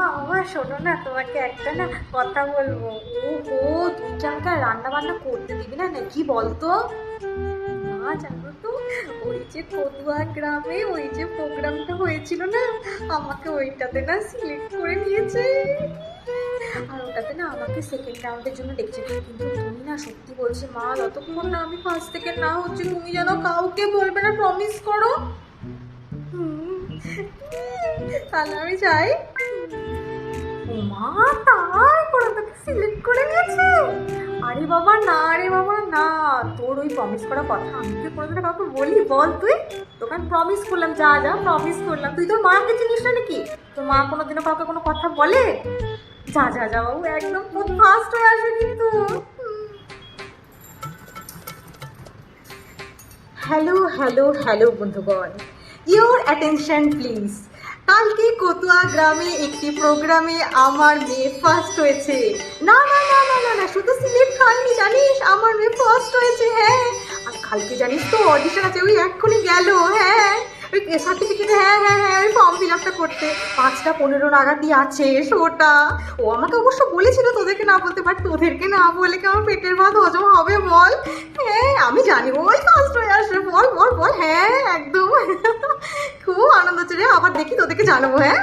ওমা ওমা শোনো না, তোমাকে একটা না কথা বলব। ও তুই কি আমাকে রান্না বান্না করতে দিবি না নাকি বলতো? না জানো তো, ওই যে কদুয়া গ্রামে, ওই যে প্রোগ্রামটা হয়েছিল না, আমাকে ওইটাতে না সিলেক্ট করে নিয়েছে। আর ওটাতে না আমাকে সেকেন্ড রাউন্ডের জন্য ডেকেছে কিন্তু তুমি না সত্যি বলছি, মা, যতক্ষণ না আমি ফার্স্ট থেকে না হচ্ছে, তুমি যেন কাউকে বলবে না প্রমিস করো। তাহলে আমি ও মা তাই করে তোকে সিলেক্ট করে নিয়েছে। আরে বাবা, না রে বাবা, না। তোর ওই প্রমিস করা কথা আমি তুই কোনোদিন কাউকে বলি, বল তুই। তোকে আমি প্রমিস করলাম, যা যা প্রমিস করলাম। তুই তোর মাকে চিনিস না নাকি? তোর মা কোনোদিনও কাউকে কোনো কথা বলে? যা যা যা, বাবু, একদম ফাস্ট হয়ে আসবে কিন্তু। হ্যালো হ্যালো হ্যালো বন্ধুগণ। ইওর অ্যাটেনশন প্লিজ কালকে কতুয়া গ্রামে একটি প্রোগ্রামে আমার মেয়ে ফার্স্ট হয়েছে। না না না না না না, শুধু সিলেক্ট হয়নি জানিস? আমার মেয়ে ফার্স্ট হয়েছে হ্যাঁ। আর কালকে জানিস তো অডিশন আছে, ওই এক্ষুনি গেল হ্যাঁ। ওই সার্টিফিকেট হ্যাঁ হ্যাঁ হ্যাঁ ওই ফর্ম ফিল আপটা করতে। পাঁচটা পনেরো নাগাদই আছে শোটা ও আমাকে অবশ্য বলেছিল তোদেরকে না বলতে বাট তোদেরকে না বলে কি আমার পেটের ভাত হজম হবে বল? হ্যাঁ আমি জানি, ওই ফার্স্ট হয়ে আসবে, বল বল বল হ্যাঁ একদম। খুব আনন্দ চলে আবার দেখি তোদেরকে জানাব হ্যাঁ?